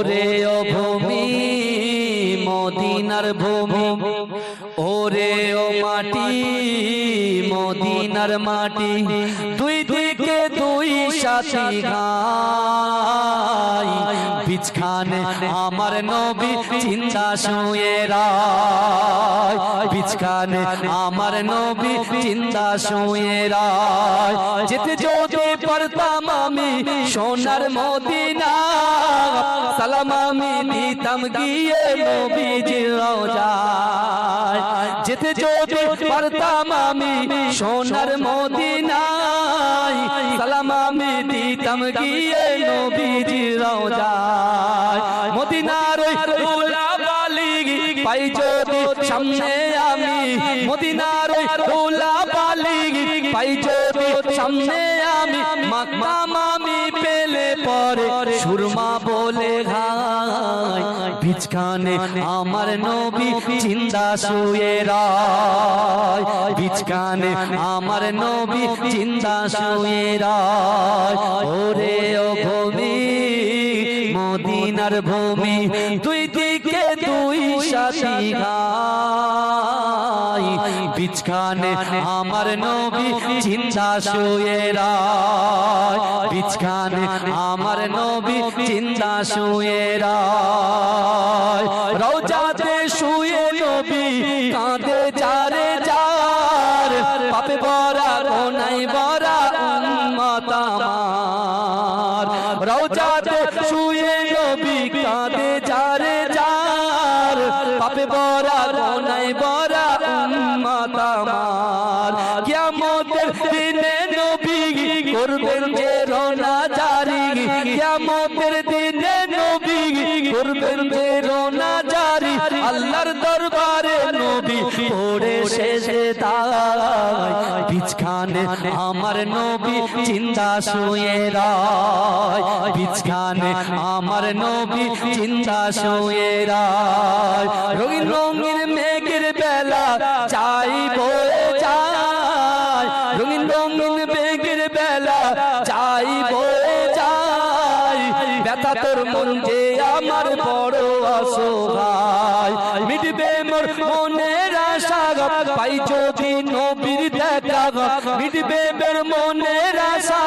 ওরে ও ভূমি, মদিনার ভূমি। ওরে ও মাটি, মদিনার মাটি। দুই দিকে দুই সাথী গাই বিছখানে আমার নবী চিন্তা শুয়ে রায়। বিছখানে আমার নবী চিন্তা শুয়ে রায়। যেতে যদি পারতাম আমি সোনার মদিনা। সালাম আমি দিতাম গিয়ে নবীজির রোজায়। যেতে যদি পারতাম আমি সোনার মদিনায়। সালাম আমি দিতাম গিয়ে নবীজির রোজায়। মদিনার বালিগ পাই যদি সামনে আমি। মদিনার বালিগ পাই যদি সামনে আমি পেলে পরে সুরমা বলে ঘাই বিচকানে আমার নবী চিন্তা শুয়ে রায়। বিচকানে আমার নবী চিন্তা শুয়ে রায়। ওরে ও ভূমি মদিনার ভূমি, দুই দিকে দুই সাথী গাই বিচখানে আমার নবী চিন্তা শুয়ে রায়। বিচখানে আমার নবী চিন্তা শুয়ে রায়। রওজাতে শুয়ে নবী কাঁদে যারে যার পাপে বরা কোনাই বরা উম্মত আমার। রওজাতে শুয়ে নবী কাঁদে যারে যার। পাপে বরা কোনাই বরা উম্মত আমার। কিয়ামতের দিনে নবী করবেন যে রোনা জারি। কিয়ামতের দিনে নবী করবেন যে রোনা জারি। আল্লাহর দরবারে নবী পড়ে শেষে তাই বিছখানে আমার নবী চিন্তা শুয়ে রায়। বিছখানে আমার নবী চিন্তা শুয়ে রায়। রঙিন রঙিন মেঘের বেলা চাই বয়ে যায় রঙিন রঙিন মেঘের বেলা চাই বয়ে যায় ব্যথা তোর মন যে আমার বড় অসহায় মিটবে মোর মনের আশা পাই যদি নবীর দেখা। মিটবে মোর মনের আশা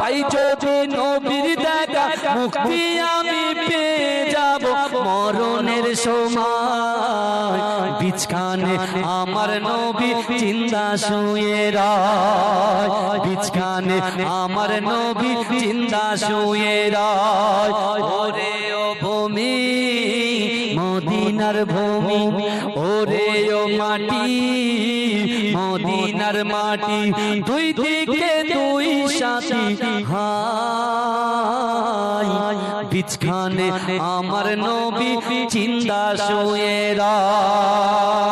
পাই যদি নবীর দেখা, মুক্তি আমি পেয়ে যাব। মরণের সময় বিছখানে আমার নবী চিন্তা শুয়ে রায়। বিছখানে আমার নবী চিন্তা শুয়ে রায়। ওরে মদিনার ভূমি। ওরে ও মাটি, মদিনার মাটি, দুই দিকে দুই সাথী। হাই বিছখানে আমার নবী চিন্তা শুয়ে রায়।